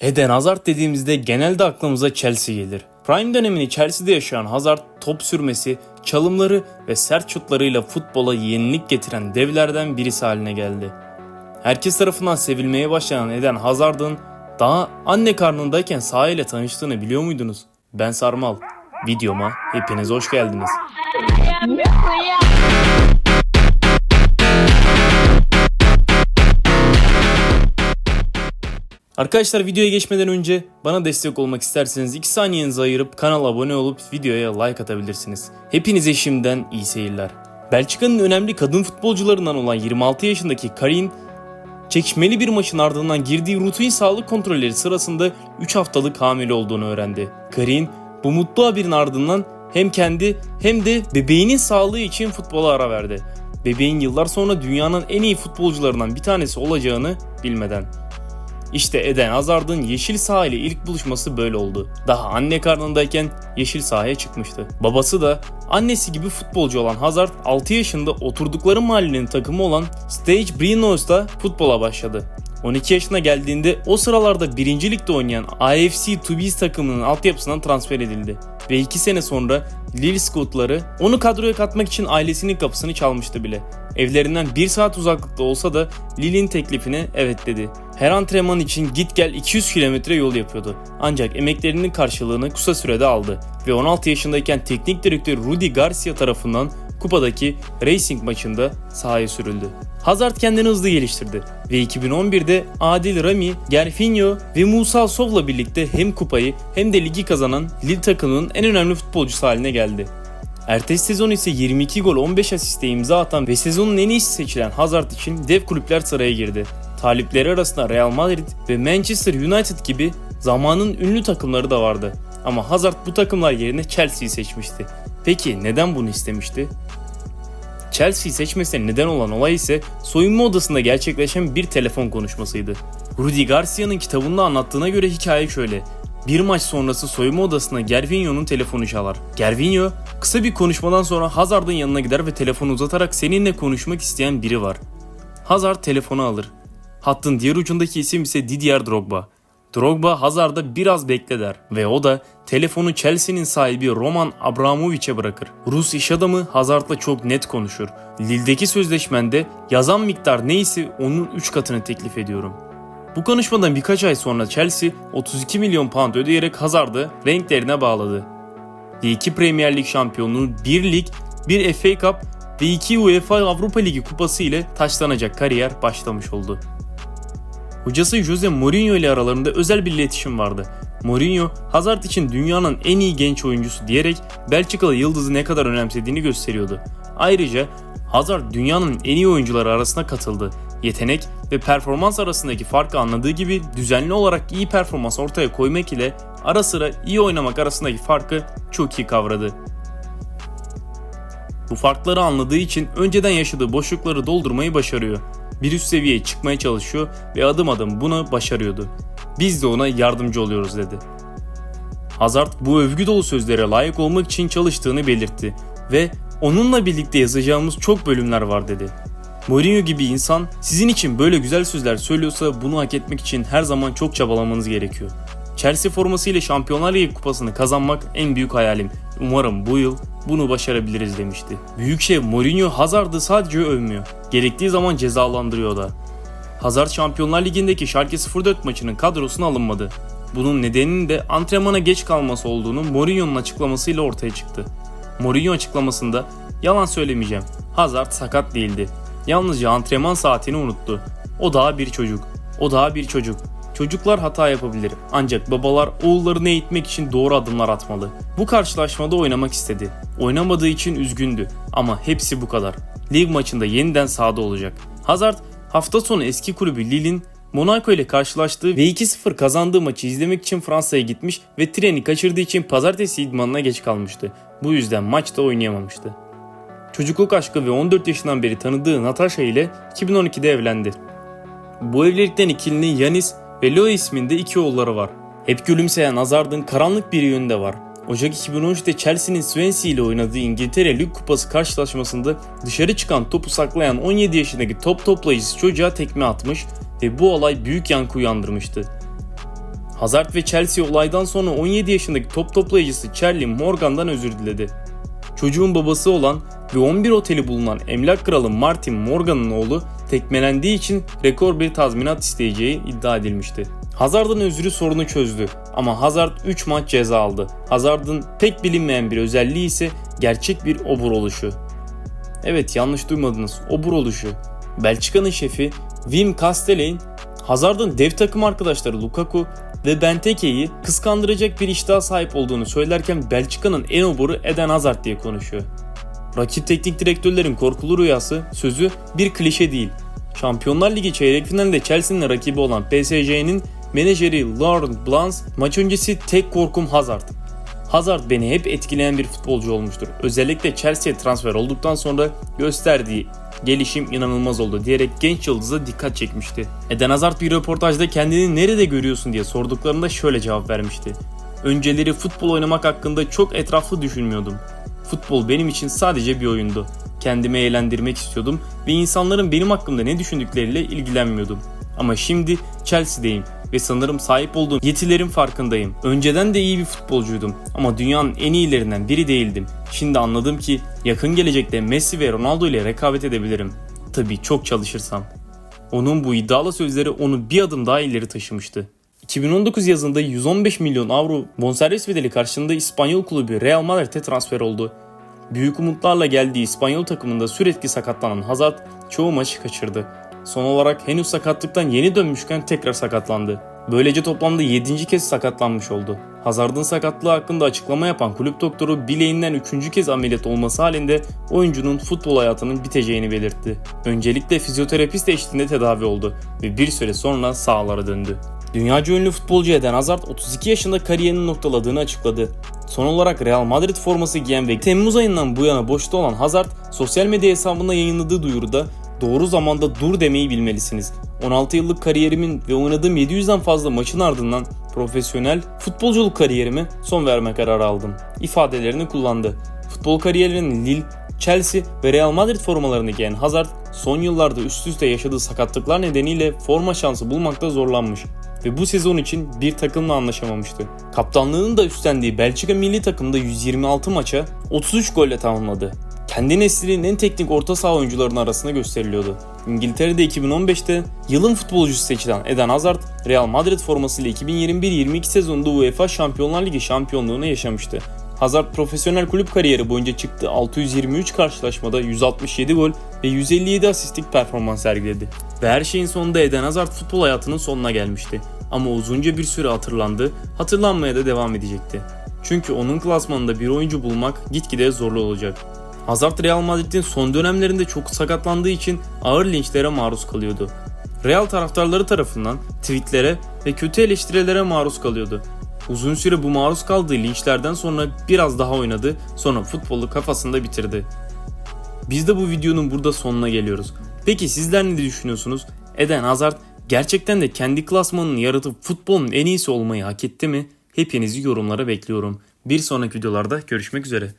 Eden Hazard dediğimizde genelde aklımıza Chelsea gelir. Prime dönemini Chelsea'de yaşayan Hazard top sürmesi, çalımları ve sert şutlarıyla futbola yenilik getiren devlerden birisi haline geldi. Herkes tarafından sevilmeye başlayan Eden Hazard'ın daha anne karnındayken sahayla tanıştığını biliyor muydunuz? Ben Sarmal. Videoma hepiniz hoş geldiniz. Arkadaşlar videoya geçmeden önce bana destek olmak isterseniz 2 saniyenizi ayırıp kanala abone olup videoya like atabilirsiniz. Hepinize şimdiden iyi seyirler. Belçika'nın önemli kadın futbolcularından olan 26 yaşındaki Karin, çekişmeli bir maçın ardından girdiği rutin sağlık kontrolleri sırasında 3 haftalık hamile olduğunu öğrendi. Karin bu mutlu haberin ardından hem kendi hem de bebeğinin sağlığı için futbola ara verdi. Bebeğin yıllar sonra dünyanın en iyi futbolcularından bir tanesi olacağını bilmeden. İşte Eden Hazard'ın yeşil saha ile ilk buluşması böyle oldu. Daha anne karnındayken yeşil sahaya çıkmıştı. Babası da annesi gibi futbolcu olan Hazard 6 yaşında oturdukları mahallenin takımı olan Stage Brino's'ta futbola başladı. 12 yaşına geldiğinde o sıralarda 1. ligde oynayan AFC Toulouse takımının altyapısından transfer edildi. Ve 2 sene sonra Lille Scoutları onu kadroya katmak için ailesinin kapısını çalmıştı bile. Evlerinden 1 saat uzaklıkta olsa da Lille'in teklifine evet dedi. Her antrenman için git gel 200 kilometre yol yapıyordu. Ancak emeklerinin karşılığını kısa sürede aldı ve 16 yaşındayken teknik direktör Rudi Garcia tarafından kupadaki Racing maçında sahaya sürüldü. Hazard kendini hızlı geliştirdi ve 2011'de Adil Rami, Gerfinho ve Musa Sov'la birlikte hem kupayı hem de ligi kazanan Lille takımının en önemli futbolcusu haline geldi. Ertesi sezon ise 22 gol 15 asiste imza atan ve sezonun en iyisi seçilen Hazard için dev kulüpler sıraya girdi. Talipleri arasında Real Madrid ve Manchester United gibi zamanın ünlü takımları da vardı. Ama Hazard bu takımlar yerine Chelsea'yi seçmişti. Peki neden bunu istemişti? Chelsea'yi seçmesine neden olan olay ise soyunma odasında gerçekleşen bir telefon konuşmasıydı. Rudi Garcia'nın kitabında anlattığına göre hikaye şöyle. Bir maç sonrası soyunma odasına Gervinho'nun telefonu çalar. Gervinho kısa bir konuşmadan sonra Hazard'ın yanına gider ve telefonu uzatarak seninle konuşmak isteyen biri var. Hazard telefonu alır. Hattın diğer ucundaki isim ise Didier Drogba. Drogba Hazard'a biraz bekle der ve o da telefonu Chelsea'nin sahibi Roman Abramovich'e bırakır. Rus iş adamı Hazard'la çok net konuşur. Lille'deki sözleşmende yazan miktar neyse onun 3 katını teklif ediyorum. Bu konuşmadan birkaç ay sonra Chelsea 32 milyon pound ödeyerek Hazard'ı renklerine bağladı. Ve 2 Premier Lig şampiyonluğu, 1 lig, 1 FA Cup ve 2 UEFA Avrupa Ligi kupası ile taşlanacak kariyer başlamış oldu. Hocası Jose Mourinho ile aralarında özel bir iletişim vardı. Mourinho, Hazard için dünyanın en iyi genç oyuncusu diyerek Belçikalı yıldızı ne kadar önemsediğini gösteriyordu. Ayrıca Hazard dünyanın en iyi oyuncuları arasına katıldı. Yetenek ve performans arasındaki farkı anladığı gibi düzenli olarak iyi performans ortaya koymak ile ara sıra iyi oynamak arasındaki farkı çok iyi kavradı. Bu farkları anladığı için önceden yaşadığı boşlukları doldurmayı başarıyor. Bir üst seviyeye çıkmaya çalışıyor ve adım adım bunu başarıyordu. Biz de ona yardımcı oluyoruz dedi. Hazard bu övgü dolu sözlere layık olmak için çalıştığını belirtti ve onunla birlikte yazacağımız çok bölümler var dedi. Mourinho gibi insan sizin için böyle güzel sözler söylüyorsa bunu hak etmek için her zaman çok çabalamanız gerekiyor. Chelsea formasıyla Şampiyonlar Ligi kupasını kazanmak en büyük hayalim. Umarım bu yıl bunu başarabiliriz demişti. Büyük şef Mourinho Hazard'ı sadece övmüyor. Gerektiği zaman cezalandırıyor da. Hazard Şampiyonlar Ligi'ndeki Schalke 04 maçının kadrosuna alınmadı. Bunun nedeninin de antrenmana geç kalması olduğunu Mourinho'nun açıklamasıyla ortaya çıktı. Mourinho açıklamasında yalan söylemeyeceğim. Hazard sakat değildi. Yalnızca antrenman saatini unuttu. O daha bir çocuk. O daha bir çocuk. Çocuklar hata yapabilir ancak babalar oğullarını eğitmek için doğru adımlar atmalı. Bu karşılaşmada oynamak istedi. Oynamadığı için üzgündü ama hepsi bu kadar. Lig maçında yeniden sahada olacak. Hazard hafta sonu eski kulübü Lille'in Monaco ile karşılaştığı ve 2-0 kazandığı maçı izlemek için Fransa'ya gitmiş ve treni kaçırdığı için pazartesi idmanına geç kalmıştı. Bu yüzden maçta oynayamamıştı. Çocukluk aşkı ve 14 yaşından beri tanıdığı Natasha ile 2012'de evlendi. Bu evlilikten ikilinin Yanis ve Leo isminde iki oğulları var. Hep gülümseyen Hazard'ın karanlık bir yönü de var. Ocak 2013'te Chelsea'nin Swansea ile oynadığı İngiltere Lig Kupası karşılaşmasında dışarı çıkan topu saklayan 17 yaşındaki top toplayıcısı çocuğa tekme atmış ve bu olay büyük yankı uyandırmıştı. Hazard ve Chelsea olaydan sonra 17 yaşındaki top toplayıcısı Charlie Morgan'dan özür diledi. Çocuğun babası olan ve 11 oteli bulunan emlak kralı Martin Morgan'ın oğlu tekmelendiği için rekor bir tazminat isteyeceği iddia edilmişti. Hazard'ın özrü sorunu çözdü ama Hazard 3 maç ceza aldı. Hazard'ın pek bilinmeyen bir özelliği ise gerçek bir obur oluşu. Evet yanlış duymadınız obur oluşu. Belçika'nın şefi Wim Kastelein, Hazard'ın dev takım arkadaşları Lukaku ve Benteke'yi kıskandıracak bir iştaha sahip olduğunu söylerken Belçika'nın en oburu Eden Hazard diye konuşuyor. Rakip teknik direktörlerin korkulu rüyası sözü bir klişe değil. Şampiyonlar Ligi çeyrek finalinde Chelsea'nin rakibi olan PSG'nin menajeri Laurent Blanc maç öncesi tek korkum Hazard. Hazard beni hep etkileyen bir futbolcu olmuştur. Özellikle Chelsea'ye transfer olduktan sonra gösterdiği gelişim inanılmaz oldu diyerek genç yıldıza dikkat çekmişti. Eden Hazard bir röportajda kendini nerede görüyorsun diye sorduklarında şöyle cevap vermişti. Önceleri futbol oynamak hakkında çok etraflı düşünmüyordum. Futbol benim için sadece bir oyundu. Kendimi eğlendirmek istiyordum ve insanların benim hakkımda ne düşündükleriyle ilgilenmiyordum. Ama şimdi Chelsea'deyim ve sanırım sahip olduğum yetilerin farkındayım. Önceden de iyi bir futbolcuydum ama dünyanın en iyilerinden biri değildim. Şimdi anladım ki yakın gelecekte Messi ve Ronaldo ile rekabet edebilirim. Tabii çok çalışırsam. Onun bu iddialı sözleri onu bir adım daha ileri taşımıştı. 2019 yazında 115 milyon avro bonservis bedeli karşılığında İspanyol kulübü Real Madrid'e transfer oldu. Büyük umutlarla geldiği İspanyol takımında sürekli sakatlanan Hazard çoğu maçı kaçırdı. Son olarak henüz sakatlıktan yeni dönmüşken tekrar sakatlandı. Böylece toplamda 7. kez sakatlanmış oldu. Hazard'ın sakatlığı hakkında açıklama yapan kulüp doktoru bileğinden 3. kez ameliyat olması halinde oyuncunun futbol hayatının biteceğini belirtti. Öncelikle fizyoterapist eşliğinde tedavi oldu ve bir süre sonra sahalara döndü. Dünyaca ünlü futbolcu Eden Hazard 32 yaşında kariyerini noktaladığını açıkladı. Son olarak Real Madrid forması giyen ve Temmuz ayından bu yana boşta olan Hazard sosyal medya hesabında yayınladığı duyuruda doğru zamanda dur demeyi bilmelisiniz. 16 yıllık kariyerimin ve oynadığım 700'den fazla maçın ardından profesyonel futbolculuk kariyerime son verme kararı aldım. ifadelerini kullandı. Futbol kariyerinin Lille, Chelsea ve Real Madrid formalarını giyen Hazard son yıllarda üst üste yaşadığı sakatlıklar nedeniyle forma şansı bulmakta zorlanmış ve bu sezon için bir takımla anlaşamamıştı. Kaptanlığını da üstlendiği Belçika milli takımda 126 maça 33 golle tamamladı. Kendi neslinin en teknik orta saha oyuncularının arasında gösteriliyordu. İngiltere'de 2015'te yılın futbolcusu seçilen Eden Hazard, Real Madrid formasıyla 2021-22 sezonunda UEFA Şampiyonlar Ligi şampiyonluğunu yaşamıştı. Hazard profesyonel kulüp kariyeri boyunca çıktığı 623 karşılaşmada 167 gol ve 157 asistlik performans sergiledi. Ve her şeyin sonunda Eden Hazard futbol hayatının sonuna gelmişti. Ama uzunca bir süre hatırlandı, hatırlanmaya da devam edecekti. Çünkü onun klasmanında bir oyuncu bulmak gitgide zorlu olacak. Hazard Real Madrid'in son dönemlerinde çok sakatlandığı için ağır linçlere maruz kalıyordu. Real taraftarları tarafından tweetlere ve kötü eleştirilere maruz kalıyordu. Uzun süre bu maruz kaldığı linçlerden sonra biraz daha oynadı, sonra futbolu kafasında bitirdi. Biz de bu videonun burada sonuna geliyoruz. Peki sizler ne düşünüyorsunuz? Eden Hazard gerçekten de kendi klasmanını yaratıp futbolun en iyisi olmayı hak etti mi? Hepinizi yorumlara bekliyorum. Bir sonraki videolarda görüşmek üzere.